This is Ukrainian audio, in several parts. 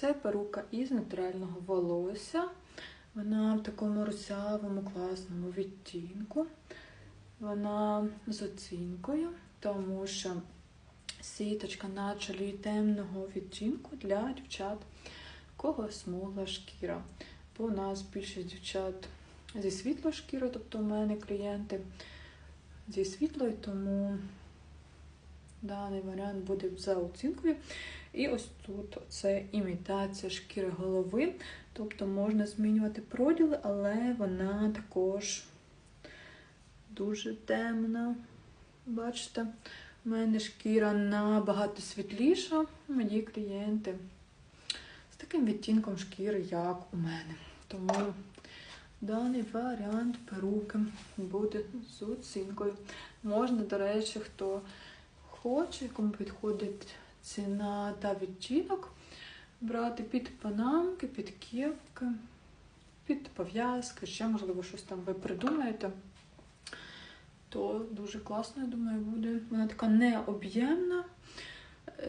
Це перука із натурального волосся. Вона в такому русявому класному відтінку. Вона з оцінкою, тому що сіточка на чолі темного відтінку для дівчат, кого смугла шкіра. Бо у нас більшість дівчат зі світлою шкірою, тобто у мене клієнти зі світлою, тому даний варіант буде за оцінкою. І ось тут це імітація шкіри голови. Тобто можна змінювати проділи, але вона також дуже темна. Бачите, у мене шкіра набагато світліша. Мої клієнти з таким відтінком шкіри, як у мене. Тому даний варіант перуки буде з оцінкою. Можна, до речі, хто хоче, кому підходить ціна та відтінок, брати під панамки, під кепки, під пов'язки, ще, можливо, щось там ви придумаєте. То дуже класно, я думаю, буде. Вона така необ'ємна.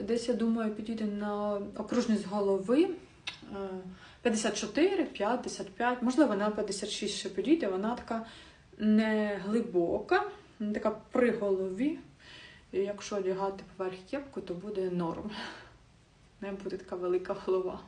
Десь, я думаю, підійде на окружність голови. Е, 54, 55, можливо, на 56 ще підійде. Вона така не глибока, не така при голові. Якщо лягати поверх кепку, то буде норм. Не буде така велика голова.